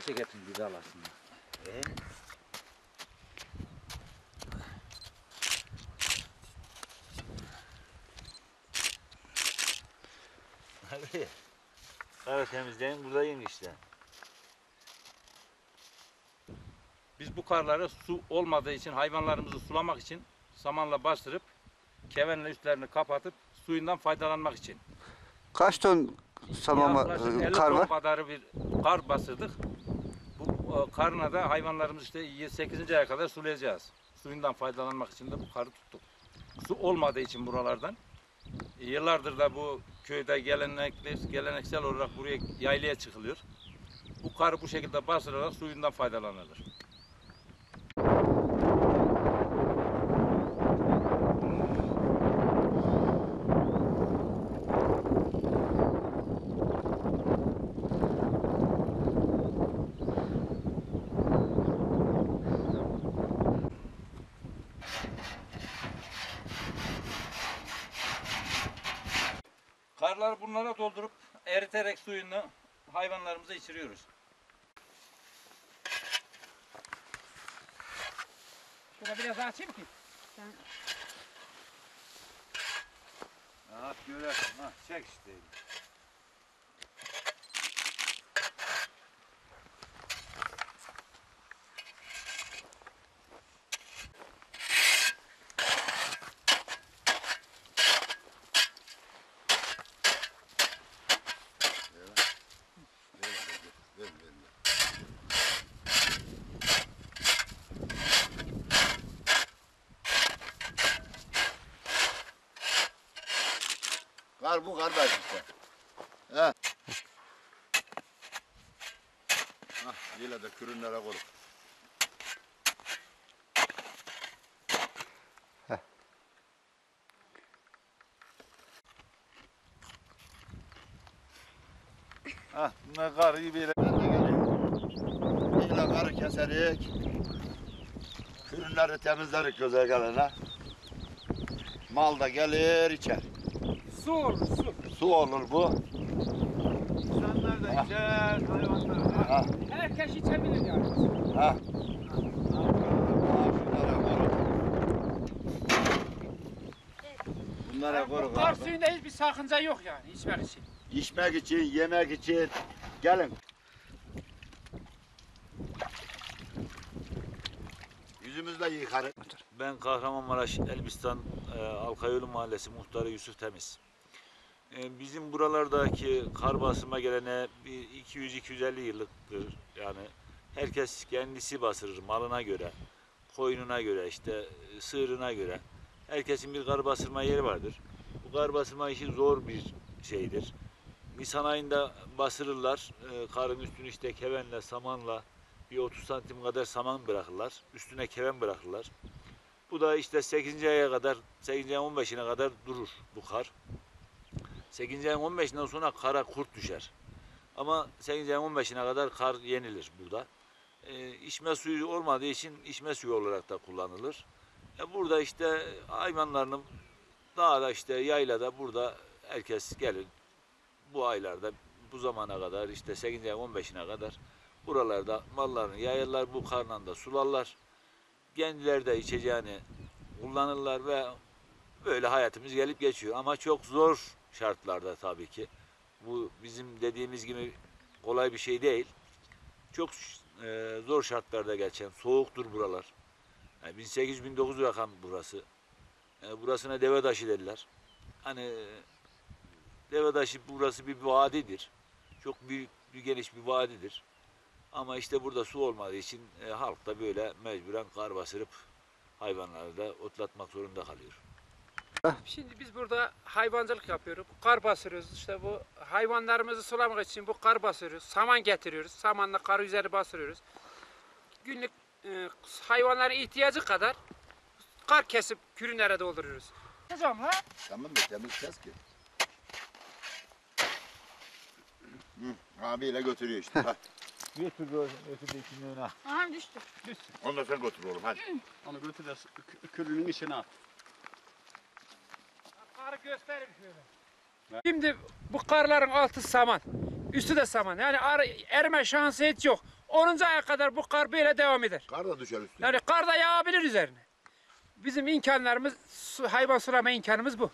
gelirse getirin bizi alasınlar. E? Abi, Kara temizleyin buradayım işte. Biz bu karları su olmadığı için hayvanlarımızı sulamak için samanla bastırıp kevenle üstlerini kapatıp suyundan faydalanmak için. Kaç ton saman var- e, 50 kar ton var? kadarı bir kar basırdık. Bu e, karına da hayvanlarımız işte 8. aya kadar sulayacağız. Suyundan faydalanmak için de bu karı tuttuk. Su olmadığı için buralardan. e, Yıllardır da bu köyde gelenekli, geleneksel olarak buraya yaylaya çıkılıyor. Bu karı bu şekilde basılarak suyundan faydalanılır. Karları bunlara doldurup eriterek suyunu hayvanlarımıza içiriyoruz. Şuna biraz açayım ki. Ha görersin ha çek işte. Kar bu kardeş işte. He. Hah, yine de kürünlere koyduk. Ha bunlar kar iyi böyle. Yine karı keserik. Kürünleri temizlerik göze gelene. Mal da gelir içer. Su olur su. Su olur bu. İnsanlar da içer, hayvanlar da. Ha, Herkes içebilir yani. ha. Bunlara koyduk Kar abi. suyunda hiçbir sakınca yok yani içmek için. İçmek için, yemek için. Gelin. Yüzümüzle yıkarız. Ben Kahramanmaraş Elbistan e, Alkayolu Mahallesi muhtarı Yusuf Temiz. E, bizim buralardaki kar basıma gelene bir 200-250 yıllıktır. Yani herkes kendisi basırır malına göre, koyununa göre, işte e, sığırına göre. Herkesin bir kar basırma yeri vardır. Bu kar basırma işi zor bir şeydir. Nisan ayında basırırlar. E, karın üstünü işte kevenle, samanla bir 30 santim kadar saman bırakırlar. Üstüne keven bırakırlar. Bu da işte 8. aya kadar, 8. ayın 15'ine kadar durur bu kar. 8. ayın 15'inden sonra kara kurt düşer. Ama 8. ayın 15'ine kadar kar yenilir burada. E, içme suyu olmadığı için içme suyu olarak da kullanılır. E, burada işte hayvanlarını dağda işte yaylada burada herkes gelir. Bu aylarda bu zamana kadar işte 8. ayın 15'ine kadar buralarda mallarını yayarlar bu karnında da sularlar. Kendileri de içeceğini kullanırlar ve böyle hayatımız gelip geçiyor. Ama çok zor şartlarda tabii ki. Bu bizim dediğimiz gibi kolay bir şey değil. Çok e, zor şartlarda geçen, soğuktur buralar. Yani 1800-1900 rakam burası. E, burasına deve taşı dediler. Hani e, deve taşı burası bir vadidir. Çok büyük bir geniş bir vadidir. Ama işte burada su olmadığı için e, halk da böyle mecburen kar basırıp hayvanları da otlatmak zorunda kalıyor. Şimdi biz burada hayvancılık yapıyoruz. Kar basıyoruz. İşte bu hayvanlarımızı sulamak için bu kar basıyoruz. Saman getiriyoruz. Samanla kar üzeri basıyoruz. Günlük e, hayvanların ihtiyacı kadar kar kesip kürünlere dolduruyoruz. Hocam la. Tamam mı? Temiz kes ki. Hı, abiyle götürüyor işte. Ha. Götür götür ikinin önüne. Aha düştü. Onu da sen götür oğlum hadi. Onu götür de kü- külünün içine at. Karı göstereyim şöyle. Şimdi bu karların altı saman. Üstü de saman. Yani ar- erime şansı hiç yok. 10. aya kadar bu kar böyle devam eder. Kar da düşer üstüne. Yani kar da yağabilir üzerine. Bizim imkanlarımız, su, hayvan sulama imkanımız bu.